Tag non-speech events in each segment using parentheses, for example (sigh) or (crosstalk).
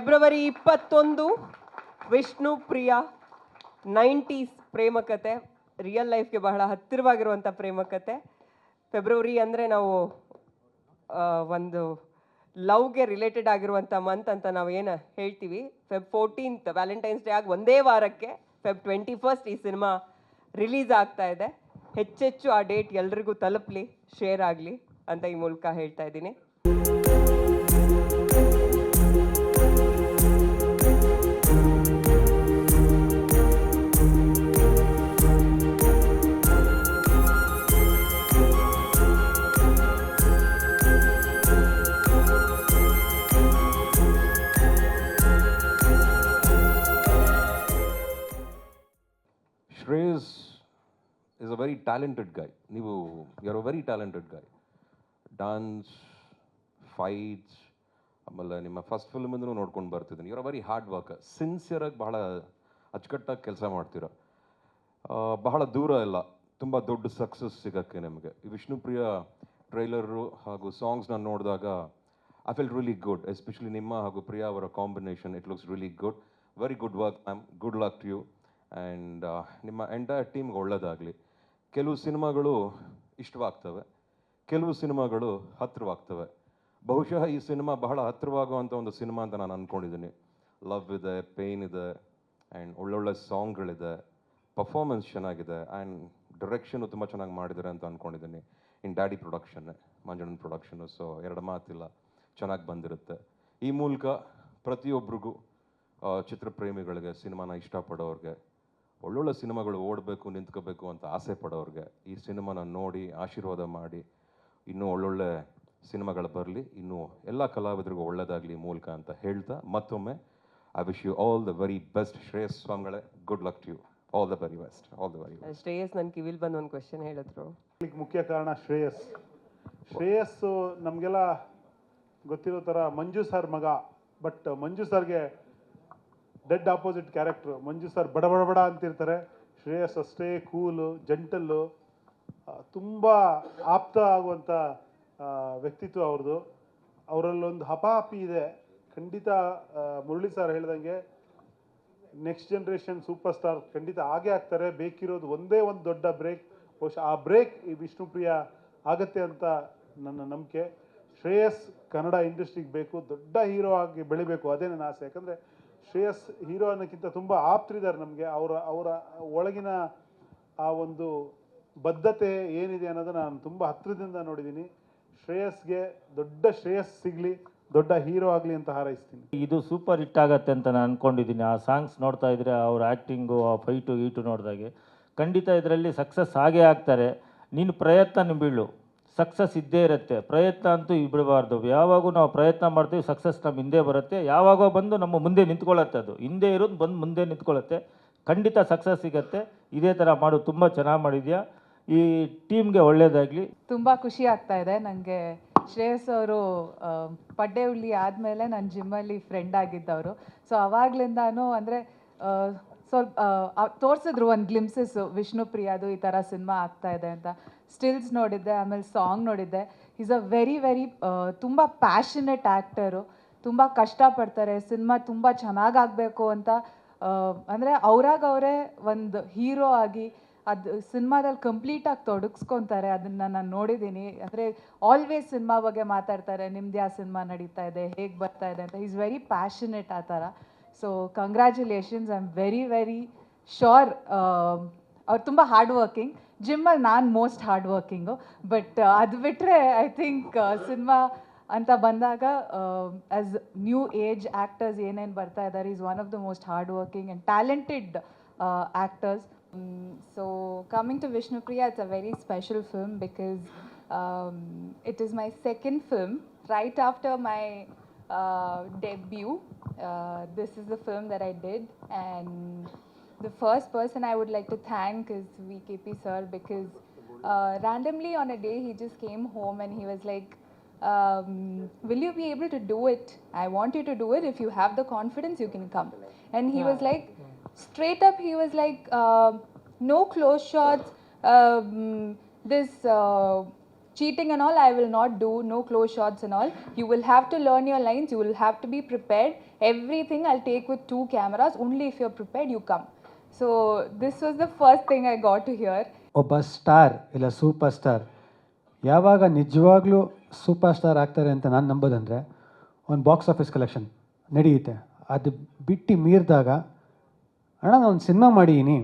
February ಇಪ್ಪತ್ತೊಂದು, Vishnu Priya nineties ಪ್ರೇಮಕತೆ real ಲೈಫ್ಗೆ ಬಹಳ ಹತ್ತಿರವಾಗಿರುವಂಥ ಪ್ರೇಮಕತೆ. ಫೆಬ್ರವರಿ ಅಂದರೆ ನಾವು ಒಂದು ಲವ್ಗೆ ರಿಲೇಟೆಡ್ ಆಗಿರುವಂಥ ಮಂತ್ ಅಂತ ನಾವು ಏನು ಹೇಳ್ತೀವಿ? ಫೆಬ್ ಫೋರ್ಟೀನ್ತ್ ವ್ಯಾಲೆಂಟೈನ್ಸ್ ಡೇ ಆಗಿ ಒಂದೇ ವಾರಕ್ಕೆ ಫೆಬ್ ಟ್ವೆಂಟಿ ಫಸ್ಟ್ ಈ ಸಿನಿಮಾ ರಿಲೀಸ್ ಆಗ್ತಾ ಇದೆ. ಹೆಚ್ಚೆಚ್ಚು ಆ ಡೇಟ್ ಎಲ್ರಿಗೂ ತಲುಪಲಿ ಶೇರ್ ಆಗಲಿ ಅಂತ ಈ ಮೂಲಕ ಹೇಳ್ತಾ ಇದ್ದೀನಿ. Shreyas is a very talented guy ನೀವು you are a very talented guy dance fights ಆಮೇಲೆ ನಿಮ್ಮ ಫಸ್ಟ್ ಫಿಲ್ಮಿಂದನೂ ನೋಡ್ಕೊಂಡು ಬರ್ತಿದ್ದೀನಿ ಅ ವೆರಿ ಹಾರ್ಡ್ ವರ್ಕ್ ಸಿನ್ಸಿಯರಾಗಿ ಬಹಳ ಅಚ್ಚುಕಟ್ಟಾಗಿ ಕೆಲಸ ಮಾಡ್ತೀರ. ಬಹಳ ದೂರ ಇಲ್ಲ. ತುಂಬ ದೊಡ್ಡ ಸಕ್ಸಸ್ ಸಿಗೋಕ್ಕೆ ನಿಮಗೆ. ವಿಷ್ಣುಪ್ರಿಯ ಟ್ರೈಲರು ಹಾಗೂ ಸಾಂಗ್ಸ್ನ ನೋಡಿದಾಗ I feel really good especially ನಿಮ್ಮ ಹಾಗೂ ಪ್ರಿಯಾ ಅವರ combination it looks really good very good work ma'am good luck to you and ನಿಮ್ಮ ಎಂಟೈರ್ ಟೀಮ್ಗೆ ಒಳ್ಳೆಯದಾಗಲಿ ಕೆಲವು ಸಿನಿಮಾಗಳು ಇಷ್ಟವಾಗ್ತವೆ. ಕೆಲವು ಸಿನಿಮಾಗಳು ಹತ್ತಿರವಾಗ್ತವೆ ಬಹುಶಃ ಈ ಸಿನಿಮಾ ಬಹಳ ಹತ್ತಿರವಾಗುವಂಥ ಒಂದು ಸಿನಿಮಾ ಅಂತ ನಾನು ಅಂದ್ಕೊಂಡಿದ್ದೀನಿ ಲವ್ ಇದೆ ಪೇಯ್ನ್ ಇದೆ ಆ್ಯಂಡ್ ಒಳ್ಳೊಳ್ಳೆ ಸಾಂಗ್ಗಳಿದೆ. ಪರ್ಫಾಮೆನ್ಸ್ ಚೆನ್ನಾಗಿದೆ ಆ್ಯಂಡ್ ಡೈರೆಕ್ಷನು ತುಂಬ ಚೆನ್ನಾಗಿ ಮಾಡಿದ್ದಾರೆ ಅಂತ ಅಂದ್ಕೊಂಡಿದ್ದೀನಿ ಇನ್ ಡ್ಯಾಡಿ ಪ್ರೊಡಕ್ಷನ್ ಮಂಜಣ್ಣನ ಪ್ರೊಡಕ್ಷನು ಸೊ ಎರಡು ಮಾತಿಲ್ಲ. ಚೆನ್ನಾಗಿ ಬಂದಿರುತ್ತೆ. ಈ ಮೂಲಕ ಪ್ರತಿಯೊಬ್ಬರಿಗೂ ಚಿತ್ರಪ್ರೇಮಿಗಳಿಗೆ, ಸಿನಿಮಾನ ಇಷ್ಟಪಡೋರಿಗೆ ಒಳ್ಳೊಳ್ಳೆ ಸಿನಿಮಾಗಳು ಓಡಬೇಕು ನಿಂತ್ಕೋಬೇಕು ಅಂತ ಆಸೆ ಪಡೋರಿಗೆ ಈ ಸಿನಿಮಾನ ನೋಡಿ ಆಶೀರ್ವಾದ ಮಾಡಿ ಇನ್ನೂ ಒಳ್ಳೊಳ್ಳೆ ಸಿನಿಮಾಗಳು ಬರಲಿ ಇನ್ನೂ ಎಲ್ಲ ಕಲಾವಿದರಿಗೂ ಒಳ್ಳೆಯದಾಗಲಿ ಮೂಲಕ ಅಂತ ಹೇಳ್ತಾ ಮತ್ತೊಮ್ಮೆ I wish you all the very best Shreyas ಸ್ವಾಮಿಗಳೇ good luck to you all the very best all the very best Shreyas ನನ್ನ ಕಿವಿಲ್ ಬಂದು ಒಂದು ಕ್ವೆಶನ್ ಹೇಳಿದ್ರು. ಮುಖ್ಯ ಕಾರಣ ಶ್ರೇಯಸ್. ಶ್ರೇಯಸ್ಸು ನಮಗೆಲ್ಲ ಗೊತ್ತಿರೋ ಥರ ಮಂಜು ಸರ್ ಮಗ ಬಟ್ ಮಂಜು ಸರ್ಗೆ dead opposite character Manju sir ಬಡ ಬಡ ಅಂತಿರ್ತಾರೆ. ಶ್ರೇಯಸ್ ಅಷ್ಟೇ ಕೂಲು ಜಂಟಲ್ಲು ತುಂಬ ಆಪ್ತ ಆಗುವಂಥ ವ್ಯಕ್ತಿತ್ವ ಅವ್ರದ್ದು ಅವರಲ್ಲೊಂದು ಹಪಾಪಿ ಇದೆ. ಖಂಡಿತ ಮುರಳಿ ಸರ್ ಹೇಳ್ದಂಗೆ ನೆಕ್ಸ್ಟ್ ಜನ್ರೇಷನ್ ಸೂಪರ್ ಸ್ಟಾರ್ ಖಂಡಿತ ಆಗೇ ಆಗ್ತಾರೆ. ಬೇಕಿರೋದು ಒಂದೇ ಒಂದು ದೊಡ್ಡ ಬ್ರೇಕ್ ಬಹುಶಃ ಆ ಬ್ರೇಕ್ ಈ ವಿಷ್ಣುಪ್ರಿಯ ಆಗತ್ತೆ ಅಂತ ನನ್ನ ನಂಬಿಕೆ. ಶ್ರೇಯಸ್ ಕನ್ನಡ ಇಂಡಸ್ಟ್ರಿಗೆ ಬೇಕು. ದೊಡ್ಡ ಹೀರೋ ಆಗಿ ಬೆಳಿಬೇಕು. ಅದೇ ನನ್ನ ಆಸೆ. ಯಾಕಂದರೆ ಶ್ರೇಯಸ್ ಹೀರೋ ಅನ್ನೋಕ್ಕಿಂತ ತುಂಬ ಆಪ್ತರಿದ್ದಾರೆ ನಮಗೆ. ಅವರ ಅವರ ಒಳಗಿನ ಆ ಒಂದು ಬದ್ಧತೆ ಏನಿದೆ ಅನ್ನೋದನ್ನ ನಾನು ತುಂಬ ಹತ್ತಿರದಿಂದ ನೋಡಿದ್ದೀನಿ ಶ್ರೇಯಸ್ಗೆ ದೊಡ್ಡ ಶ್ರೇಯಸ್ ಸಿಗಲಿ, ದೊಡ್ಡ ಹೀರೋ ಆಗಲಿ ಅಂತ ಹಾರೈಸ್ತೀನಿ. ಇದು ಸೂಪರ್ ಹಿಟ್ ಆಗತ್ತೆ ಅಂತ ನಾನು ಅಂದ್ಕೊಂಡಿದ್ದೀನಿ ಆ ಸಾಂಗ್ಸ್ ನೋಡ್ತಾ ಇದ್ರೆ ಅವ್ರ ಆ್ಯಕ್ಟಿಂಗು ಆ ಫೈಟು ಈಟು ನೋಡಿದಾಗೆ ಖಂಡಿತ ಇದರಲ್ಲಿ ಸಕ್ಸಸ್ ಆಗೇ ಆಗ್ತಾರೆ. ನೀನು ಪ್ರಯತ್ನ ನಿಮ್ಮ ಬೀಳು ಸಕ್ಸಸ್ ಇದ್ದೇ ಇರುತ್ತೆ. ಪ್ರಯತ್ನ ಅಂತೂ ಬಿಡಬಾರ್ದು. ಯಾವಾಗೂ ನಾವು ಪ್ರಯತ್ನ ಮಾಡ್ತೀವಿ ಸಕ್ಸಸ್ ನಮ್ಮ ಹಿಂದೆ ಬರುತ್ತೆ. ಯಾವಾಗೋ ಬಂದು ನಮ್ಮ ಮುಂದೆ ನಿಂತ್ಕೊಳ್ಳುತ್ತೆ ಅದು. ಹಿಂದೆ ಇರೋದು ಬಂದು ಮುಂದೆ ನಿಂತ್ಕೊಳ್ಳುತ್ತೆ. ಖಂಡಿತ ಸಕ್ಸಸ್ ಸಿಗುತ್ತೆ. ಇದೇ ಥರ ಮಾಡು, ತುಂಬ ಚೆನ್ನಾಗಿ ಮಾಡಿದ್ಯಾ? ಈ ಟೀಮ್ಗೆ ಒಳ್ಳೆಯದಾಗಲಿ ತುಂಬ ಖುಷಿ ಆಗ್ತಾ ಇದೆ. ನನಗೆ ಶ್ರೇಯಸ್ ಅವರು ಪಡ್ಡೆ ಹುಳ್ಳಿ ಆದಮೇಲೆ ನನ್ನ ಜಿಮ್ಮಲ್ಲಿ ಫ್ರೆಂಡ್ ಆಗಿದ್ದವರು. ಸೊ ಅವಾಗ್ಲಿಂದಾನು ಅಂದರೆ ಸ್ವಲ್ಪ ತೋರಿಸಿದ್ರು ಒಂದು ಗ್ಲಿಮ್ಸಸ್ಸು ವಿಷ್ಣುಪ್ರಿಯಾದು ಈ ಥರ ಸಿನಿಮಾ ಆಗ್ತಾ ಇದೆ ಅಂತ. ಸ್ಟಿಲ್ಸ್ ನೋಡಿದ್ದೆ, ಆಮೇಲೆ ಸಾಂಗ್ ನೋಡಿದ್ದೆ. ಈಸ್ ಅ ವೆರಿ ವೆರಿ ತುಂಬ ಪ್ಯಾಷನೆಟ್ ಆ್ಯಕ್ಟರು ತುಂಬ ಕಷ್ಟಪಡ್ತಾರೆ, ಸಿನಿಮಾ ತುಂಬ ಚೆನ್ನಾಗಾಗಬೇಕು ಅಂತ ಅಂದರೆ ಅವ್ರಾಗ ಅವರೇ ಒಂದು ಹೀರೋ ಆಗಿ ಅದು ಸಿನಿಮಾದಲ್ಲಿ ಕಂಪ್ಲೀಟಾಗಿ ತೊಡಗಿಸ್ಕೊತಾರೆ. ಅದನ್ನು ನಾನು ನೋಡಿದ್ದೀನಿ ಅಂದರೆ ಆಲ್ವೇಸ್ ಸಿನಿಮಾ ಬಗ್ಗೆ ಮಾತಾಡ್ತಾರೆ. ನಿಮ್ದು ಯಾವ ಸಿನಿಮಾ ನಡೀತಾ ಇದೆ, ಹೇಗೆ ಬರ್ತಾ ಇದೆ ಅಂತ. ಈಸ್ ವೆರಿ ಪ್ಯಾಷನೆಟ್ ಆ ಥರ. So congratulations I am very very sure ಅವ್ರು ತುಂಬ ಹಾರ್ಡ್ ವರ್ಕಿಂಗ್ ಜಿಮ್ಮಲ್ಲಿ ನಾನು ಮೋಸ್ಟ್ ಹಾರ್ಡ್ ವರ್ಕಿಂಗು ಬಟ್ ಅದು ಬಿಟ್ಟರೆ ಐ ಥಿಂಕ್ ಸಿನಿಮಾ ಅಂತ ಬಂದಾಗ ಆಸ್ ನ್ಯೂ ಏಜ್ ಆ್ಯಕ್ಟರ್ಸ್ ಏನೇನು ಬರ್ತಾ ಇದ್ದಾರೆ is one of the most hard working and talented actors Mm, so coming to Vishnupriya, it's a very special film because um, it is my second film right after my uh, debut. Uh, this is the film the first person I would like to thank is VKP sir because uh, randomly on a day he just came home and he was like. Um, will you be able to do it? I want you to do it. If you have the confidence, you can come. And he was like, straight up, he was like, uh, no close shots. Um, this uh, cheating and all, I will not do, no close shots and all. You will have to learn your lines, you will have to be prepared. Everything I'll take with two cameras, only if you're prepared, you come. So, this was the first thing I got to hear. ಒಬ್ಬ star ಇಲ್ಲ super star ಯಾವಾಗ ನಿಜವಾಗ್ಲೂ super star ಆಗ್ತಾರೆ ಅಂತ ನಾನು ನಂಬೋದಂದರೆ ಒಂದು box office collection ನಡೆಯುತ್ತೆ. ಅದು ಬಿಟ್ಟು ಮೀರಿದಾಗ ಅಣ್ಣ ನಾನು ಒಂದು ಸಿನಿಮಾ ಮಾಡಿದ್ದೀನಿ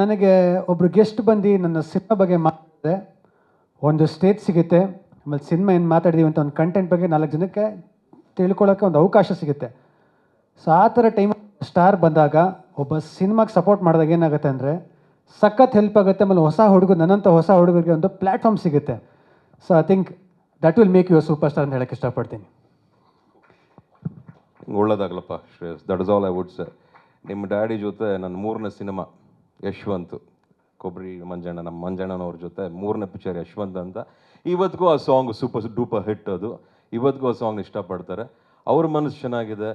ನನಗೆ ಒಬ್ಬರು ಗೆಸ್ಟ್ ಬಂದು ನನ್ನ ಸಿನಿಮಾ ಬಗ್ಗೆ ಮಾತಾಡಿದೆ ಒಂದು ಸ್ಟೇಜ್ ಸಿಗುತ್ತೆ. ಆಮೇಲೆ ಸಿನಿಮಾ ಏನು ಮಾತಾಡಿದೀವಿ ಅಂತ ಒಂದು ಕಂಟೆಂಟ್ ಬಗ್ಗೆ ನಾಲ್ಕು ಜನಕ್ಕೆ ತಿಳ್ಕೊಳ್ಳೋಕ್ಕೆ ಒಂದು ಅವಕಾಶ ಸಿಗುತ್ತೆ. ಸೊ ಆ ಥರ ಟೈಮ್ ಸ್ಟಾರ್ ಬಂದಾಗ ಒಬ್ಬ ಸಿನಿಮಾಗೆ ಸಪೋರ್ಟ್ ಮಾಡಿದಾಗ ಏನಾಗುತ್ತೆ ಅಂದರೆ ಸಖತ್ ಹೆಲ್ಪ್ ಆಗುತ್ತೆ, ಆಮೇಲೆ ಹೊಸ ಹುಡುಗರು ನನ್ನಂಥ ಹೊಸ ಹುಡುಗರಿಗೆ ಒಂದು ಪ್ಲ್ಯಾಟ್ಫಾರ್ಮ್ ಸಿಗುತ್ತೆ. So I think that will make you super star ಅಂತ ಹೇಳಕ್ಕೆ ಇಷ್ಟಪಡ್ತೀನಿ. ಒಳ್ಳೇದಾಗಲಪ್ಪ, Shreyas. That is all I would sir ನಿಮ್ಮ ಡ್ಯಾಡಿ ಜೊತೆ ನನ್ನ ಮೂರನೇ ಸಿನಿಮಾ ಯಶ್ವಂತ್. ಕೊಬ್ಬರಿ ಮಂಜಣ್ಣ, ನಮ್ಮ ಮಂಜಣ್ಣನವ್ರ ಜೊತೆ ಮೂರನೇ ಪಿಕ್ಚರ್ ಯಶ್ವಂತ್ ಅಂತ. ಇವತ್ತಿಗೂ ಆ ಸಾಂಗ್ ಸೂಪರ್ ಡೂಪರ್ ಹಿಟ್ ಅದು. ಇವತ್ತಿಗೂ ಆ ಸಾಂಗ್ ಇಷ್ಟಪಡ್ತಾರೆ. ಅವ್ರ ಮನಸ್ಸು ಚೆನ್ನಾಗಿದೆ.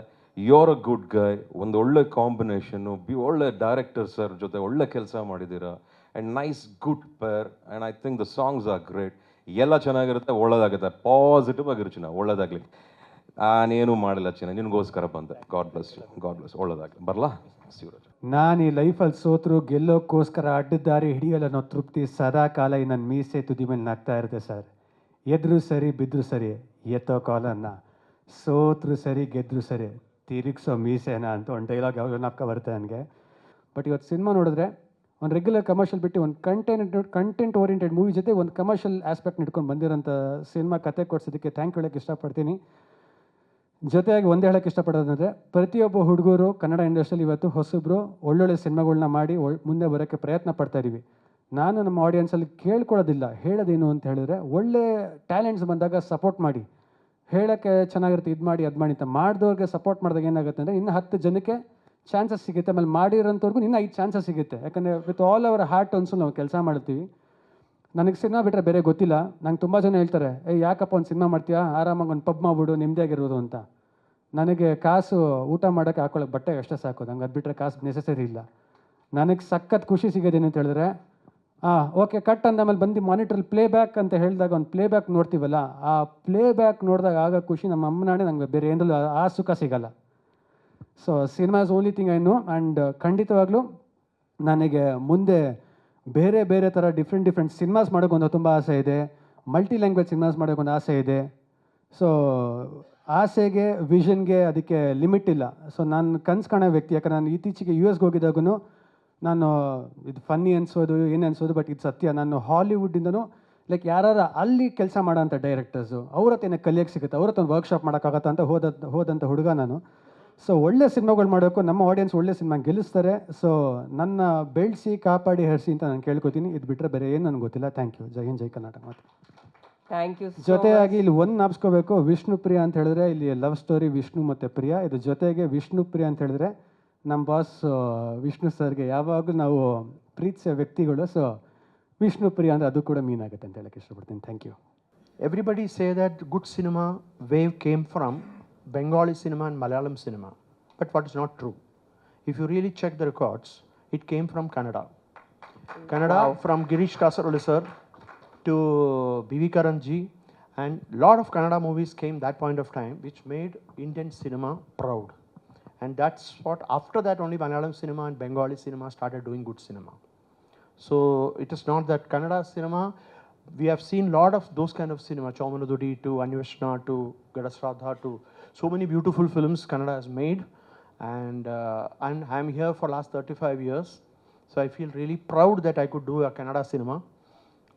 ಯೋರ್ ಅ ಗುಡ್ ಗೈ ಒಂದು ಒಳ್ಳೆ ಕಾಂಬಿನೇಷನ್ನು ಬಿ ಒಳ್ಳೆ ಡೈರೆಕ್ಟರ್ ಸರ್ ಜೊತೆ ಒಳ್ಳೆ ಕೆಲಸ ಮಾಡಿದ್ದೀರಾ? And nice good pair and I think the songs are great ಎಲ್ಲ ಚೆನ್ನಾಗಿರುತ್ತೆ, ಒಳ್ಳೇದಾಗುತ್ತೆ. ಪಾಸಿಟಿವ್ ಆಗಿರು ಚಿನ್ನ, ಒಳ್ಳೇದಾಗಲಿ. ನಾನೇನು ಮಾಡಿಲ್ಲ ಚಿನ್ನ, ನಿನಗೋಸ್ಕರ ಬಂದೆ. ಗಾಡ್ ಬ್ಲೆಸ್ ಗಾಡ್ ಬ್ಲೆಸ್ ಒಳ್ಳೇದಾಗಲಿ. ಬರಲಾ? ಶಿವರಾಜ್ ನಾನು ಈ ಲೈಫಲ್ಲಿ ಸೋತರು, ಗೆಲ್ಲೋಕ್ಕೋಸ್ಕರ ಅಡ್ಡದಾರಿ ಹಿಡಿಯಲ್ಲ ಅನ್ನೋ ತೃಪ್ತಿ ಸದಾ ಕಾಲ ಈ ನನ್ನ ಮೀಸೆ ತುದಿ ಮೇಲೆ ನಗ್ತಾ ಇರುತ್ತೆ ಸರ್ ಎದ್ರು ಸರಿ ಬಿದ್ದರೂ ಸರಿ, ಎತ್ತೋ ಕಾಲನ್ನ. ಸೋತರು ಸರಿ, ಗೆದ್ರು ಸರಿ. ತಿರುಗಿಸೋ ಮೀಸೇನಾ ಅಂತ ಒಂದು ಡೈಲಾಗ್ ಯಾವಾಗ ನಾಪ್ಕ ಬರುತ್ತೆ ನನಗೆ. ಬಟ್ ಇವತ್ತು ಸಿನಿಮಾ ನೋಡಿದ್ರೆ ಒಂದು ರೆಗ್ಯುಲರ್ ಕಮರ್ಷಿಯಲ್ ಬಿಟ್ಟು ಒಂದು ಕಂಟೆಂಟ್ ಕಂಟೆಂಟ್ ಓರಿಯೆಂಟೆಡ್ ಮೂವಿ ಜೊತೆ ಒಂದು ಕಮರ್ಷಿಯಲ್ ಆಸ್ಪೆಕ್ಟ್ ಇಟ್ಕೊಂಡು ಬಂದಿರೋಂಥ ಸಿನಿಮಾ ಕತೆ ಕೊಡ್ಸೋದಕ್ಕೆ ಥ್ಯಾಂಕ್ ಹೇಳೋಕ್ಕೆ ಇಷ್ಟಪಡ್ತೀನಿ. ಜೊತೆಯಾಗಿ ಒಂದೇ ಹೇಳಕ್ಕೆ ಇಷ್ಟಪಡೋದಂದರೆ ಪ್ರತಿಯೊಬ್ಬ ಹುಡುಗರು ಕನ್ನಡ ಇಂಡಸ್ಟ್ರಿಯಲ್ಲಿ ಇವತ್ತು ಹೊಸಬ್ರು ಒಳ್ಳೊಳ್ಳೆ ಸಿನಿಮಾಗಳನ್ನ ಮಾಡಿ ಮುಂದೆ ಬರೋಕ್ಕೆ ಪ್ರಯತ್ನ ಪಡ್ತಾ ಇದ್ದೀವಿ ನಾನು ನಮ್ಮ ಆಡಿಯನ್ಸಲ್ಲಿ ಕೇಳ್ಕೊಳ್ಳೋದಿಲ್ಲ, ಹೇಳೋದೇನು ಅಂತ ಹೇಳಿದ್ರೆ ಒಳ್ಳೆ ಟ್ಯಾಲೆಂಟ್ಸ್ ಬಂದಾಗ ಸಪೋರ್ಟ್ ಮಾಡಿ. ಹೇಳೋಕ್ಕೆ ಚೆನ್ನಾಗಿರುತ್ತೆ, ಇದು ಮಾಡಿ, ಅದು ಮಾಡಿ ಅಂತ ಮಾಡಿದವ್ರಿಗೆ ಸಪೋರ್ಟ್ ಮಾಡಿದಾಗ ಏನಾಗುತ್ತೆ ಅಂದರೆ ಇನ್ನು ಹತ್ತು ಜನಕ್ಕೆ ಚಾನ್ಸಸ್ ಸಿಗುತ್ತೆ. ಆಮೇಲೆ ಮಾಡಿರೋಂಥವ್ರಿಗೂ ಇನ್ನೂ ಐದು ಚಾನ್ಸಸ್ ಸಿಗುತ್ತೆ. ಯಾಕಂದರೆ ವಿತ್ ಆಲ್ ಅವರ್ ಹಾರ್ಟ್ ಅನ್ಸು ನಾವು ಕೆಲಸ ಮಾಡ್ತೀವಿ. ನನಗೆ ಸಿನಿಮಾ ಬಿಟ್ಟರೆ ಬೇರೆ ಗೊತ್ತಿಲ್ಲ. ನಂಗೆ ತುಂಬ ಜನ ಹೇಳ್ತಾರೆ ಏ ಯಾಕಪ್ಪ ಒಂದು ಸಿನಿಮಾ ಮಾಡ್ತೀಯಾ? ಆರಾಮಾಗಿ ಒಂದು ಪಬ್ ಮಾಡ್ಬಿಡು ನೆಮ್ಮದಿಯಾಗಿರೋದು ಅಂತ. ನನಗೆ ಕಾಸು ಊಟ ಮಾಡೋಕ್ಕೆ ಹಾಕೊಳ್ಳೋಕೆ ಬಟ್ಟೆ ಅಷ್ಟೇ ಸಾಕು. ನಂಗೆ ಅದು ಬಿಟ್ಟರೆ ಕಾಸು ನೆಸೆಸರಿ ಇಲ್ಲ. ನನಗೆ ಸಖತ್ ಖುಷಿ ಸಿಗೋದೇನು ಅಂತ ಹೇಳಿದ್ರೆ ಹಾಂ ಓಕೆ ಕಟ್ ಅಂದಮೇಲೆ ಬಂದು ಮಾನಿಟ್ರಲ್ಲಿ ಪ್ಲೇ ಬ್ಯಾಕ್ ಅಂತ ಹೇಳಿದಾಗ ಒಂದು ಪ್ಲೇ ಬ್ಯಾಕ್ ನೋಡ್ತೀವಲ್ಲ, ಆ ಪ್ಲೇ ಬ್ಯಾಕ್ ನೋಡಿದಾಗ ಆಗ ಖುಷಿ, ನಮ್ಮ ಅಮ್ಮನಾಣೆ ನಂಗೆ ಬೇರೆ ಏನರಲ್ಲೂ ಆ- ಸುಖ ಸಿಗಲ್ಲ. So cinema is only thing I know and ಖಂಡಿತವಾಗ್ಲೂ ನನಗೆ ಮುಂದೆ ಬೇರೆ ಬೇರೆ ಥರ ಡಿಫ್ರೆಂಟ್ ಡಿಫ್ರೆಂಟ್ ಸಿನಿಮಾಸ್ ಮಾಡೋಕ್ಕೊಂದು ತುಂಬ ಆಸೆ ಇದೆ. ಮಲ್ಟಿ ಲ್ಯಾಂಗ್ವೇಜ್ ಸಿನಿಮಾಸ್ ಮಾಡೋಕ್ಕೊಂದು ಆಸೆ ಇದೆ. ಸೊ ಆಸೆಗೆ ವಿಷನ್ಗೆ ಅದಕ್ಕೆ ಲಿಮಿಟ್ ಇಲ್ಲ. ಸೊ ನಾನು ಕನ್ಸು ಕಾಣೋ ವ್ಯಕ್ತಿ, ಯಾಕಂದ್ರೆ ನಾನು ಇತ್ತೀಚೆಗೆ ಯು ಎಸ್ಗೆ ಹೋಗಿದ್ದಾಗೂ ನಾನು ಇದು ಫನ್ನಿ ಅನ್ಸೋದು ಏನು ಅನ್ಸೋದು ಬಟ್ ಇದು ಸತ್ಯ. ನಾನು ಹಾಲಿವುಡ್ಡಿಂದನೂ ಲೈಕ್ ಯಾರು ಅಲ್ಲಿ ಕೆಲಸ ಮಾಡೋಂಥ ಡೈರೆಕ್ಟರ್ಸು ಅವ್ರ ಹತ್ರ ಏನಕ್ಕೆ ಕಲಿಯೋಕ್ಕೆ ಸಿಗುತ್ತೆ. ಅವ್ರ ಹತ್ರ ಒಂದು ವರ್ಕ್ಶಾಪ್ ಮಾಡೋಕ್ಕಾಗತ್ತಾ ಅಂತ ಹೋದ ಹೋದಂಥ ಹುಡುಗ ನಾನು. ಸೊ ಒಳ್ಳೆ ಸಿನಿಮಾಗಳು ಮಾಡೋಕ್ಕೂ ನಮ್ಮ ಆಡಿಯನ್ಸ್ ಒಳ್ಳೆ ಸಿನಿಮಾ ಗೆಲ್ಲಿಸ್ತಾರೆ. ಸೊ ನನ್ನ ಬೆಳೆಸಿ ಕಾಪಾಡಿ ಹರಿಸಿ ಅಂತ ನಾನು ಕೇಳ್ಕೊತೀನಿ. ಇದು ಬಿಟ್ಟರೆ ಬೇರೆ ಏನು ನನಗೆ ಗೊತ್ತಿಲ್ಲ. ಥ್ಯಾಂಕ್ ಯು ಜೈ ಹಿಂದ್ ಜೈ ಕರ್ನಾಟಕ ಮಾತು. ಥ್ಯಾಂಕ್ ಯು ಜೊತೆಯಾಗಿ ಇಲ್ಲಿ ಒಂದು ನಾಪ್ಸ್ಕೋಬೇಕು ವಿಷ್ಣು ಪ್ರಿಯ ಅಂತ ಹೇಳಿದ್ರೆ ಇಲ್ಲಿ ಲವ್ ಸ್ಟೋರಿ ವಿಷ್ಣು ಮತ್ತು ಪ್ರಿಯ. ಇದು ಜೊತೆಗೆ ವಿಷ್ಣು ಪ್ರಿಯ ಅಂತ ಹೇಳಿದ್ರೆ ನಮ್ಮ ಬಾಸ್ ವಿಷ್ಣು ಸರ್ಗೆ ಯಾವಾಗಲೂ ನಾವು ಪ್ರೀತಿಸೋ ವ್ಯಕ್ತಿಗಳು ಸೊ ವಿಷ್ಣು ಪ್ರಿಯ ಅಂದರೆ ಅದು ಕೂಡ ಮೀನ್ ಆಗುತ್ತೆ ಅಂತ ಹೇಳಕ್ಕೆ ಇಷ್ಟಪಡ್ತೀನಿ thank you Everybody say that good cinema wave came from Bengali cinema and Malayalam cinema, but what is not true. If you really check the records, it came from Kannada. Kannada from Girish Kasaroli sir to B.V. Karanji and lot of Kannada movies came that point of time which made Indian cinema proud. and that's what after that only Malayalam cinema and Bengali cinema started doing good cinema. So it is not that Kannada cinema, we have seen a lot of those kind of cinema, Chaumanududi to Anveshna to Gadasradha to so many beautiful films Kannada has made. And uh, I'm here for last 35 years. So I feel really proud that I could do a Kannada cinema.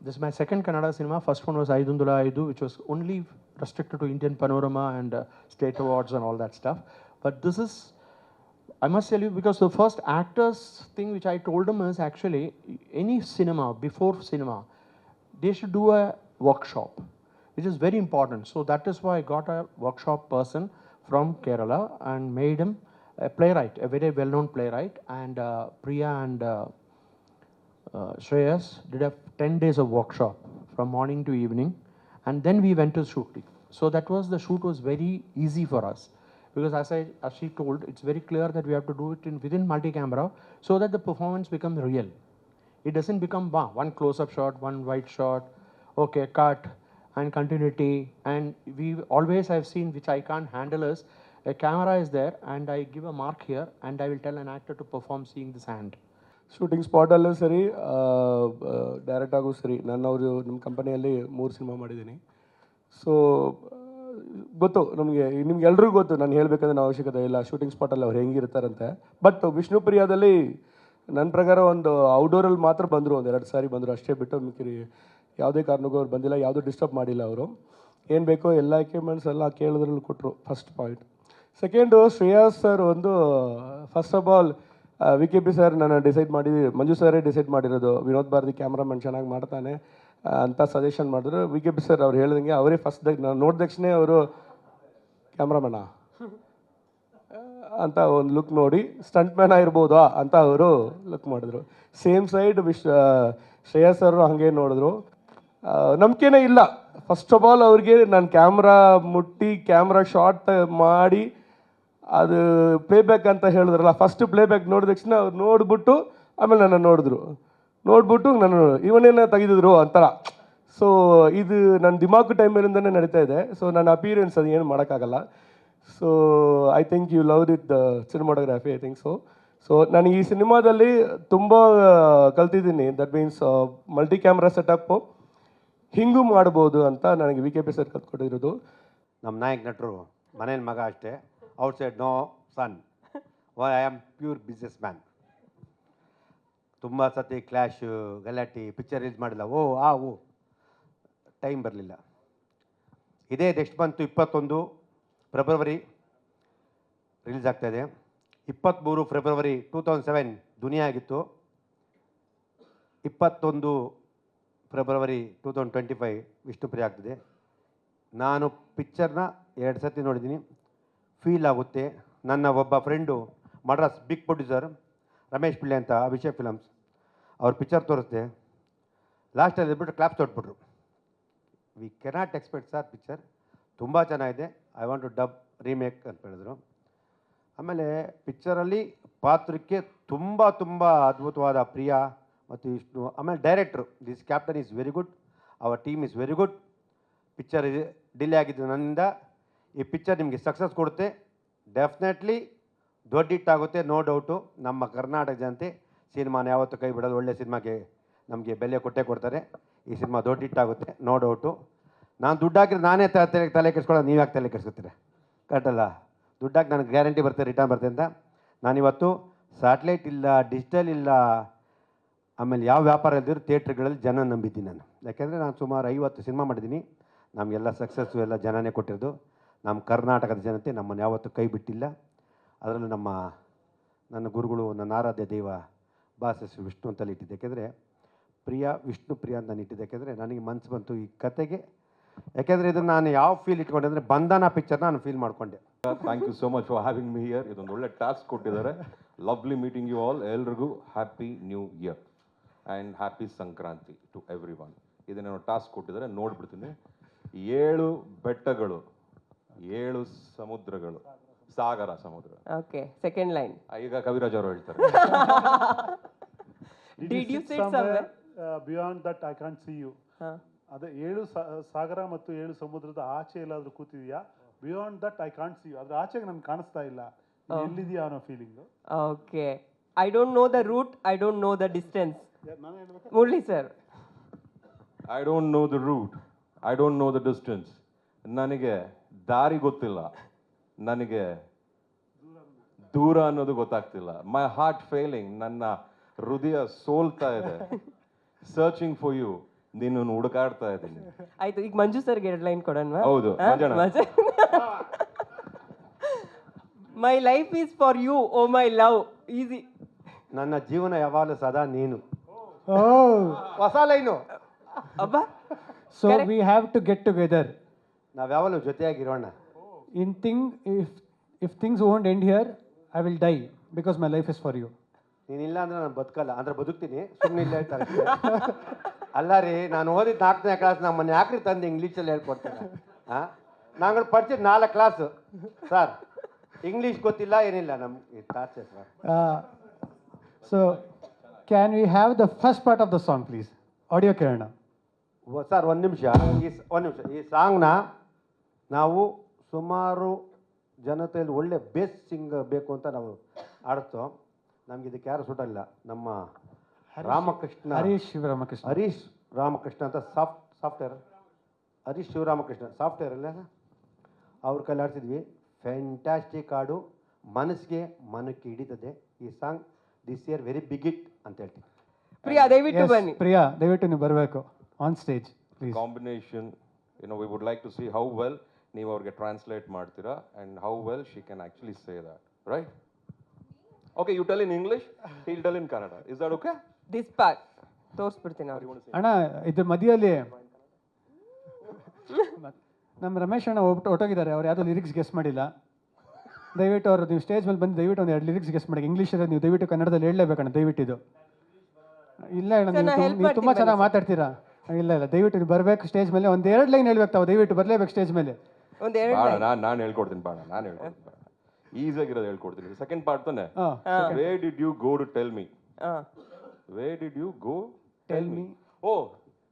This is my second Kannada cinema. First one was Aidundula Aidu, which was only restricted to Indian Panorama and uh, state awards and all that stuff. But this is I must tell you because the first actors thing which I told them is actually any cinema before cinema, they should do a workshop, which is very important. So that is why I got a workshop person from Kerala and made him a playwright, a very well-known playwright. And uh, Priya and uh, uh, Shreyas did a 10 days of workshop from morning to evening and then we went to shooting. So that was the shoot was very easy for us because as I as she told, it's very clear that we have to do it in within multi-camera so that the performance becomes real. It doesn't become wow, one close-up shot, one wide shot, okay, cut and continuity. And we always have seen, which I can't handle, is a camera is there and I give a mark here and I will tell an actor to perform seeing this hand. Shooting ಸ್ಪಾಟಲ್ಲೂ ಸರಿ direct ಆಗು ಸರಿ ನಾನು ಅವರು ನಮ್ಮ ಕಂಪನಿಯಲ್ಲಿ ಮೂರು cinema ಮಾಡಿದ್ದೀನಿ so ಗೊತ್ತು, ನಮಗೆ, ನಿಮ್ಗೆ ಎಲ್ರಿಗೂ ಗೊತ್ತು, ನಾನು ಹೇಳಬೇಕಂದ್ರೆ ಅವಶ್ಯಕತೆ ಇಲ್ಲ ಶೂಟಿಂಗ್ ಸ್ಪಾಟಲ್ಲಿ ಅವ್ರು ಹೆಂಗಿರ್ತಾರಂತೆ. ಬಟ್ ವಿಷ್ಣುಪ್ರಿಯಾದಲ್ಲಿ ನನ್ನ ಪ್ರಕಾರ ಒಂದು ಔಟ್ಡೋರಲ್ಲಿ ಮಾತ್ರ ಬಂದರು, ಒಂದು ಎರಡು ಸಾರಿ ಬಂದರು, ಅಷ್ಟೇ ಬಿಟ್ಟು ಮಿಕ್ಕಿರಿ, ಯಾವುದೇ ಕಾರಣಕ್ಕೂ ಅವ್ರು ಬಂದಿಲ್ಲ, ಯಾವುದೂ ಡಿಸ್ಟರ್ಬ್ ಮಾಡಿಲ್ಲ ಅವರು. ಏನು ಬೇಕೋ ಎಲ್ಲ ಎಕ್ವಿಪ್ಮೆಂಟ್ಸ್ ಎಲ್ಲ ಕೇಳಿದ್ರಲ್ಲಿ ಕೊಟ್ಟರು first point second Shreyas sir ಒಂದು first of all V K P sir ನಾನು ಡಿಸೈಡ್ ಮಾಡಿ, ಮಂಜು ಸರೇ ಡಿಸೈಡ್ ಮಾಡಿರೋದು. ವಿನೋದ್ ಭಾರತಿ ಕ್ಯಾಮ್ರಾಮನ್ ಚೆನ್ನಾಗಿ ಮಾಡ್ತಾನೆ. ಅಂತ ಸಜೆಷನ್ ಮಾಡಿದ್ರು. ವಿ ಕೆ ಪಿ ಸರ್ ಅವ್ರು ಹೇಳಿದಂಗೆ ಅವರೇ ಫಸ್ಟ್ ನಾನು ನೋಡಿದ ತಕ್ಷಣ ಅವರು ಕ್ಯಾಮ್ರಾಮನ ಅಂತ ಒಂದು ಲುಕ್ ನೋಡಿ ಸ್ಟಂಟ್ ಮ್ಯಾನ್ ಆಗಿರ್ಬೋದಾ? ಅಂತ ಅವರು ಲುಕ್ ಮಾಡಿದ್ರು. Same side wish Shreyas sir ಹಾಗೆ ನೋಡಿದ್ರು. ನಂಬಿಕೆನೇ ಇಲ್ಲ. ಫಸ್ಟ್ ಆಫ್ ಆಲ್ ಅವ್ರಿಗೆ ನಾನು ಕ್ಯಾಮ್ರಾ ಮುಟ್ಟಿ ಕ್ಯಾಮ್ರಾ ಶಾಟ್ ಮಾಡಿ, ಅದು ಪ್ಲೇಬ್ಯಾಕ್ ಅಂತ ಹೇಳಿದ್ರಲ್ಲ ಫಸ್ಟ್ ಪ್ಲೇಬ್ಯಾಕ್ ನೋಡಿದ ತಕ್ಷಣ ಅವ್ರು ನೋಡ್ಬಿಟ್ಟು ಆಮೇಲೆ ನನ್ನ ನೋಡಿದ್ರು. ನೋಡ್ಬಿಟ್ಟು ನಾನು ಇವನೇನ ತೆಗೆದಿದ್ರು ಅಂತಾರ. ಸೊ ಇದು ನನ್ನ ದಿಮಾಕು ಟೈಮಿಂದನೇ ನಡೀತಾ ಇದೆ. ಸೊ ನನ್ನ ಅಪಿಯರೆನ್ಸ್ ಅದು ಏನು ಮಾಡೋಕ್ಕಾಗಲ್ಲ. So I think you love it cinematography I think so so ನಾನು ಈ ಸಿನಿಮಾದಲ್ಲಿ ತುಂಬ ಕಲ್ತಿದ್ದೀನಿ. That means multi camera setup ಹಿಂಗೂ ಮಾಡ್ಬೋದು ಅಂತ ನನಗೆ ವಿ ಕೆ ಪಿ ಸರ್ ಕಲ್ತ್ಕೊಟ್ಟಿರೋದು. ನಮ್ಮ ನಾಯಕ ನಟರು, ಮನೇನ ಮಗ ಅಷ್ಟೇ. Outside no son I am pure business man ತುಂಬ ಸತಿ ಕ್ಲ್ಯಾಶು ಗಲಾಟಿ ಪಿಕ್ಚರ್ ರಿಲೀಸ್ ಮಾಡಿಲ್ಲ ಓ, ಆ, ಓ. ಟೈಮ್ ಬರಲಿಲ್ಲ. ಇದೇ ನೆಕ್ಸ್ಟ್ ಬಂತು ಇಪ್ಪತ್ತೊಂದು ಫೆಬ್ರವರಿ ರಿಲೀಸ್ ಆಗ್ತಾಯಿದೆ ಇಪ್ಪತ್ತ್ಮೂರು February two thousand seven Duniya ಆಗಿತ್ತು. ಇಪ್ಪತ್ತೊಂದು February two thousand twenty five Vishnupriya ಆಗ್ತಿದೆ. ನಾನು ಪಿಕ್ಚರ್ನ ಎರಡು ಸತಿ ನೋಡಿದ್ದೀನಿ. ಫೀಲ್ ಆಗುತ್ತೆ. ನನ್ನ ಒಬ್ಬ friend Madras big producer Ramesh Pillai ಅಂತ, ಅಭಿಷೇಕ್ ಫಿಲಮ್ಸ್ ಅವ್ರ ಪಿಕ್ಚರ್ ತೋರಿಸ್ದೆ. ಲಾಸ್ಟಲ್ಲಿ ಇದ್ಬಿಟ್ಟು claps ತೊಟ್ಬಿಟ್ರು we cannot expect sir picture ತುಂಬ ಚೆನ್ನಾಗಿದೆ. I want to dub remake ಅಂತ ಹೇಳಿದ್ರು. ಆಮೇಲೆ ಪಿಕ್ಚರಲ್ಲಿ ಪಾತ್ರಕ್ಕೆ ತುಂಬ ತುಂಬ ಅದ್ಭುತವಾದ ಪ್ರಿಯ ಮತ್ತು ವಿಷ್ಣು, ಆಮೇಲೆ director this captain is very good our team is very good picture delay ಆಗಿದ್ದು ನನ್ನಿಂದ. ಈ ಪಿಕ್ಚರ್ ನಿಮಗೆ ಸಕ್ಸಸ್ ಕೊಡುತ್ತೆ. ಡೆಫಿನೆಟ್ಲಿ ದೊಡ್ಡ ಹಿಟ್ಟಾಗುತ್ತೆ ನೋ ಡೌಟು ನಮ್ಮ ಕರ್ನಾಟಕ ಜನತೆ ಸಿನಿಮಾನ ಯಾವತ್ತೂ ಕೈ ಬಿಡೋದು ಒಳ್ಳೆ ಸಿನಿಮಾಗೆ ನಮಗೆ ಬೆಲೆ ಕೊಟ್ಟೇ ಕೊಡ್ತಾರೆ. ಈ ಸಿನಿಮಾ ದೊಡ್ಡ ಹಿಟ್ಟಾಗುತ್ತೆ ನೋ ಡೌಟು. ನಾನು ದುಡ್ಡು ಹಾಕಿದ್ರೆ ನಾನೇ ತಲೆ ತಲೆ ಕೆಡಿಸ್ಕೊಳ್ಳೋದು, ನೀವು ಯಾಕೆ ತಲೆ ಕೆಡಿಸ್ಕೊತೀರ? ಕರೆಕ್ಟಲ್ಲ ದುಡ್ಡಾಗಿ ನನಗೆ ಗ್ಯಾರಂಟಿ ಬರ್ತದೆ ರಿಟರ್ನ್ ಬರ್ತದೆ ಅಂತ. ನಾನಿವತ್ತು ಸ್ಯಾಟ್ಲೈಟ್ ಇಲ್ಲ ಡಿಜಿಟಲ್ ಇಲ್ಲ, ಆಮೇಲೆ ಯಾವ ವ್ಯಾಪಾರ ಇದ್ದರೂ ಥಿಯೇಟ್ರ್ಗಳಲ್ಲಿ ಜನ ನಂಬಿದ್ದೀನಿ ನಾನು. ಯಾಕೆಂದರೆ ನಾನು ಸುಮಾರು ಐವತ್ತು ಸಿನಿಮಾ ಮಾಡಿದ್ದೀನಿ. ನಮಗೆಲ್ಲ ಸಕ್ಸಸ್ಸು ಎಲ್ಲ ಜನನೇ ಕೊಟ್ಟಿರೋದು. ನಮ್ಮ ಕರ್ನಾಟಕದ ಜನತೆ ನಮ್ಮನ್ನು ಯಾವತ್ತೂ ಕೈ ಬಿಟ್ಟಿಲ್ಲ. ಅದರಲ್ಲೂ ನಮ್ಮ, ನನ್ನ ಗುರುಗಳು, ನನ್ನ ಆರಾಧ್ಯ ದೈವ ಬಾಸಸ್ ವಿಷ್ಣು ಅಂತಲ್ಲಿ ಇಟ್ಟಿದ್ದೆ. ಯಾಕೆಂದರೆ ಪ್ರಿಯ ವಿಷ್ಣು ಪ್ರಿಯ ಅಂತ ನಾನು ಇಟ್ಟಿದ್ದೆ. ಯಾಕೆಂದರೆ ನನಗೆ ಮನಸ್ಸು ಬಂತು ಈ ಕತೆಗೆ. ಯಾಕೆಂದರೆ ಇದನ್ನು ನಾನು ಯಾವ ಫೀಲ್ ಇಟ್ಕೊಂಡೆ ಅಂದರೆ ಬಂಧನ ಪಿಕ್ಚರ್ನ ನಾನು ಫೀಲ್ ಮಾಡಿಕೊಂಡೆ. Thank you so much for having me here ಇದೊಂದು ಒಳ್ಳೆ ಟಾಸ್ಕ್ ಕೊಟ್ಟಿದ್ದಾರೆ. ಲವ್ಲಿ ಮೀಟಿಂಗ್ ಯು ಆಲ್ ಎಲ್ರಿಗೂ happy new year and happy Sankranti to everyone ಇದನ್ನು ಟಾಸ್ಕ್ ಕೊಟ್ಟಿದ್ದಾರೆ. ನೋಡ್ಬಿಡ್ತೀನಿ. ಏಳು ಬೆಟ್ಟಗಳು, ಏಳು ಸಮುದ್ರಗಳು. ಸಾಗರ ಸಮುದ್ರ. ಓಕೆ ಸೆಕೆಂಡ್ ಲೈನ್ ಈಗ ಕವಿರಾಜ್ ಅವರು ಹೇಳ್ತಾರೆ. (laughs) Did you sit somewhere? Beyond that I can't see you ಹಾ ಅದೇ ಏಳು ಸಾ- ಸಾಗರ ಮತ್ತು ಏಳು ಸಮುದ್ರದ ಆಚೆ ಎಲ್ಲಾದ್ರೂ ಕೂತಿದ್ಯಾ? Beyond that I can't see you ಅದ್ರ ಆಚೆಗೆ ನನ್ಗೆ ಕಾಣಿಸ್ತಾ ಇಲ್ಲ. ನೀನ್ ಎಲ್ಲಿದ್ಯಾ ಅನ್ನೋ feeling okay I don't know the route I don't know the distance Murali sir I don't know the route I don't know the distance ನನಗೆ ದಾರಿ ಗೊತ್ತಿಲ್ಲ. ನನಗೆ ದೂರ ಅನ್ನೋದು ಗೊತ್ತಾಗ್ತಿಲ್ಲ. ಮೈ ಹಾರ್ಟ್ ಫೇಲಿಂಗ್ ನನ್ನ ಹೃದಯ ಸೋಲ್ತಾ ಇದೆ. ಸರ್ಚಿಂಗ್ ಫಾರ್ ಯು ನಿನ್ನ ಹುಡುಕಾಡ್ತಾ ಇದ್ದೀನಿ. ಆಯ್ತು ಈಗ ಮಂಜು ಸರ್ಗೆ ಎರಡು ಲೈನ್ ಕೊಡೋಣ ಹೌದು. My life is for you oh my love easy ನನ್ನ ಜೀವನ ಯಾವಾಗಲೂ ಸದಾ ನೀನು. Oh, ಹೊಸ ಲೈನು ಅಬ್ಬಾ. So we have to get together ನಾವು ಯಾವಾಗಲೂ ಜೊತೆಯಾಗಿರೋಣ. In thing, if if things won't end here, I will die because my life is for you. ನೀನಿಲ್ಲ ಅಂದ್ರೆ ನಾನು ಬದುಕಲ್ಲ ಅಂದ್ರೆ ಬದುಕ್ತೀನಿ. ಸುಮ್ಮನೆ ಇಲ್ಲ ಹೇಳ್ತಾರೆ. ಅಲ್ಲ ರೀ ನಾನು ಓದಿದ ನಾಲ್ಕನೇ ಕ್ಲಾಸ್ ನಮ್ಮನ್ನ ಯಾಕ್ರಿ ತಂದು ಇಂಗ್ಲೀಷಲ್ಲಿ ಹೇಳ್ಕೊಡ್ತಾರೆ? ಹಾಂ ನಾಗಳು ಪಡ್ತಿದ್ ನಾಲ್ಕು ಕ್ಲಾಸು ಸರ್ ಇಂಗ್ಲೀಷ್ ಗೊತ್ತಿಲ್ಲ ಏನಿಲ್ಲ ನಮ್ಗೆ torture sir so can can have the first part of the song please audio ಕೇಳೋಣ. ಸರ್ ಒಂದು ನಿಮಿಷ. ಈ ಒಂದು ನಿಮಿಷ. ಈ ಸಾಂಗ್ನ ನಾವು ಸುಮಾರು ಜನತೆಯಲ್ಲಿ ಒಳ್ಳೆ ಬೇಸ್ ಸಿಂಗ್ ಬೇಕು ಅಂತ ನಾವು ಆಡ್ತೋ ನಮ್ಗೆ ಇದಕ್ಕೆ ಯಾರು ಸುಟ್ಟಲ್ಲ ನಮ್ಮ ರಾಮಕೃಷ್ಣ ಹರೀಶ್ ಶಿವರಾಮಕೃಷ್ಣ. ಹರೀಶ್ ರಾಮಕೃಷ್ಣ ಅಂತ soft software. Harish Shivaramakrishna. Software ಅಲ್ಲ ಅವ್ರ ಕೈಲಿ ಆಡ್ತಿದ್ವಿ. ಫ್ಯಾಂಟಾಸ್ಟಿಕ್ ಹಾಡು. ಮನಸ್ಸಿಗೆ ಮನಕ್ಕೆ ಹಿಡಿತದೆ. ಈ song this year very big it ಅಂತ ಹೇಳ್ತೀವಿ ಪ್ರಿಯಾ ದಯವಿಟ್ಟು ಬನ್ನಿ. ಪ್ರಿಯಾ ದಯವಿಟ್ಟು ನೀವು ಬರಬೇಕು. On stage please combination you know we would like to see how well ನೀವು ಅವ್ರಿಗೆ ಟ್ರಾನ್ಸ್ಲೇಟ್ ಮಾಡ್ತೀರಾ and how well she can actually say that right okay you tell in English he'll tell in Kannada is that okay this part ತೋರಿಸ್ಬಿಡ್ತೀನಿ ಅವ್ರಿಗೆ. ಅಣ್ಣ ಇದು ಮಧ್ಯದಲ್ಲಿ ನಮ್ಮ ರಮೇಶ್ ಅಣ್ಣ ಹೋಗ್ಬಿಟ್ಟು ಹೊಟ್ಟೋಗಿದ್ದಾರೆ ಅವ್ರು ಯಾವುದೋ ಲಿರಿಕ್ಸ್ ಗೆಸ್ ಮಾಡಿಲ್ಲ. ದಯವಿಟ್ಟು ಅವರು ನೀವು ಸ್ಟೇಜ್ ಮೇಲೆ ಬಂದು ದಯವಿಟ್ಟು ಒಂದು ಎರಡು ಲಿರಿಕ್ಸ್ ಗೆಸ್ ಮಾಡಿ ಇಂಗ್ಲೀಷ್ ನೀವು ದಯವಿಟ್ಟು ಕನ್ನಡದಲ್ಲಿ ಹೇಳಲೇಬೇಕಣ್ಣ ದಯವಿಟ್ಟು ಇದು. ಇಲ್ಲ ಅಣ್ಣ ನೀವು ತುಂಬ ಚೆನ್ನಾಗಿ ಮಾತಾಡ್ತೀರಾ. ಇಲ್ಲ ಇಲ್ಲ ದಯವಿಟ್ಟು ನೀವು ಬರಬೇಕು ಸ್ಟೇಜ್ ಮೇಲೆ ಒಂದು ಎರಡು ಲೈನ್ ಹೇಳ್ಬೇಕು ತಾವು ದಯವಿಟ್ಟು ಬರಲೇಬೇಕು ಸ್ಟೇಜ್ ಮೇಲೆ. ಒಂದ್ ಎರಡು ಬಾಣ ನಾನು ನಾನು ಹೇಳ್ಕೊಡ್ತೀನಿ ಬಾಣ ನಾನು ಹೇಳ್ಕೊಡ್ತೀನಿ ಬಾಣ. ಈಸಿಯಾಗಿರೋದು ಹೇಳ್ಕೊಡ್ತೀನಿ. ಸೆಕೆಂಡ್ ಪಾರ್ಟ್ ತಾನೆ? Way did you go to tell me way did you go tell me oh.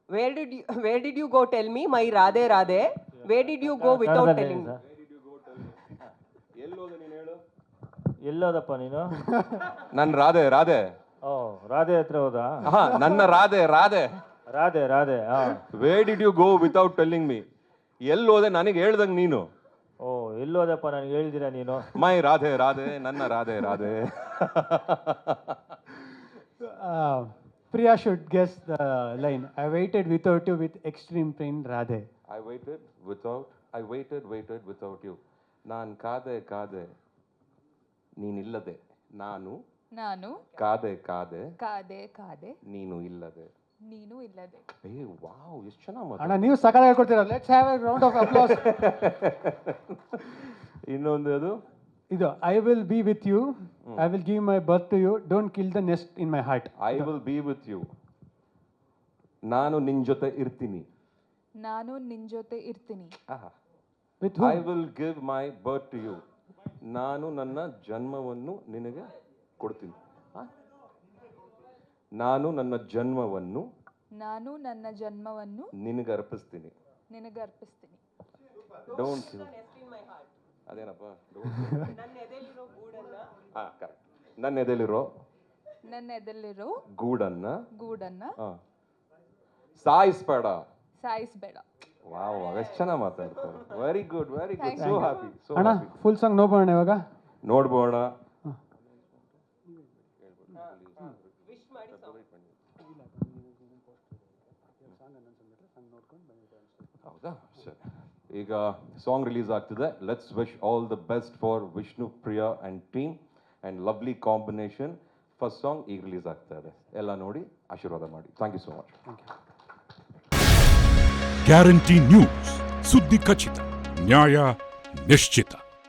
Where did you where did you go tell me my Radhe Radhe way did you go without telling telling sir ನೀನು ಹೇಳು? ಎಲ್ಲೋದಪ್ಪ ನೀನು? ನನ್ನ ರಾಧೆ ರಾಧೆ ಓ ರಾಧೆ ಹತ್ರ ಹೋದಾ? ಹಾ ನನ್ನ ರಾಧೆ ರಾಧೆ ರಾಧೆ ರಾಧೆ ಹಾ. Way did you go without telling me ಎಲ್ಲೋದೆ ನನಗೆ ಹೇಳ್ದಂಗೆ ನೀನು. ಓ ಎಲ್ಲೋದಪ್ಪ ನನಗೆ ಹೇಳಿದಿರ ನೀನು? ಮೈ ರಾಧೆ ರಾಧೆ ನನ್ನ Radhe Radhe. (laughs) Priya should guess the line I waited without you with extreme pain Radhe. I waited without I waited waited without you ನಾನು ಕಾದೆ ಕಾದೆ ನೀನಿಲ್ಲದೆ. ನಾನು ನಾನು ಕಾದೆ ಕಾದೆ ಕಾದೆ ಕಾದೆ. ನೀನು ಇಲ್ಲದೆ. ನೀನು ಇಲ್ಲದೆ. ಏ ವಾವ್ ಎಷ್ಟು ಚೆನ್ನಾಗಿ ಅಣ್ಣ ನೀವು ಸಕಾಲ ಹೇಳ್ಕೊಡ್ತೀರಾ let's have a round of applause ಇನ್ನೊಂದು ಅದು ಇದು I will be with you I will give my birth to you don't kill the nest in my heart I will be with you ನಾನು ನಿನ್ ಜೊತೆ ಇರ್ತೀನಿ. ನಾನು ನಿನ್ ಜೊತೆ ಇರ್ತೀನಿ. With I will give my birth to you ನಾನು ನನ್ನ ಜನ್ಮವನ್ನು ನಿನಗೆ ಕೊಡ್ತೀನಿ? ನಾನು ನನ್ನ ಜನ್ಮವನ್ನು ನಾನು ನನ್ನ ಜನ್ಮವನ್ನು ನಿನಗೆ ಅರ್ಪಿಸ್ತೀನಿ. ನಿನಗೆ ಅರ್ಪಿಸ್ತೀನಿ. ಡೋಂಟ್ ಅದೇನಪ್ಪ? ಹಾಂ ಕರೆಕ್ಟ್ ನನ್ನ ಎದೆಲಿರೋ ನನ್ನ ಎದೆಲಿರೋ ಗೂಡನ್ನ ಗೂಡನ್ನ ಆ, ಸಾಯಿಸ್ಬೇಡ. ಸಾಯಿಸ್ಬೇಡ. ವಾವ್ ಎಷ್ಟು ಚೆನ್ನಾಗಿ ಮಾತಾಡ್ತಾರೆ. Very good very good so happy so ಅಣ್ಣ ಫುಲ್ ಸಾಂಗ್ ನೋಡೋಣ ಇವಾಗ? ನೋಡ್ಬೋಣ ಹೌದಾ? ಸರಿ. ಈಗ ಸಾಂಗ್ ರಿಲೀಸ್ ಆಗ್ತಿದೆ. Let's wish all the best for Vishnu Priya and team and lovely combination first song ಈಗ ರಿಲೀಸ್ ಆಗ್ತಾ ಇದೆ. ಎಲ್ಲ ನೋಡಿ ಆಶೀರ್ವಾದ ಮಾಡಿ. Thank you so much guarantee news ಸುದ್ದಿ ಖಚಿತ ನ್ಯಾಯ ನಿಶ್ಚಿತ.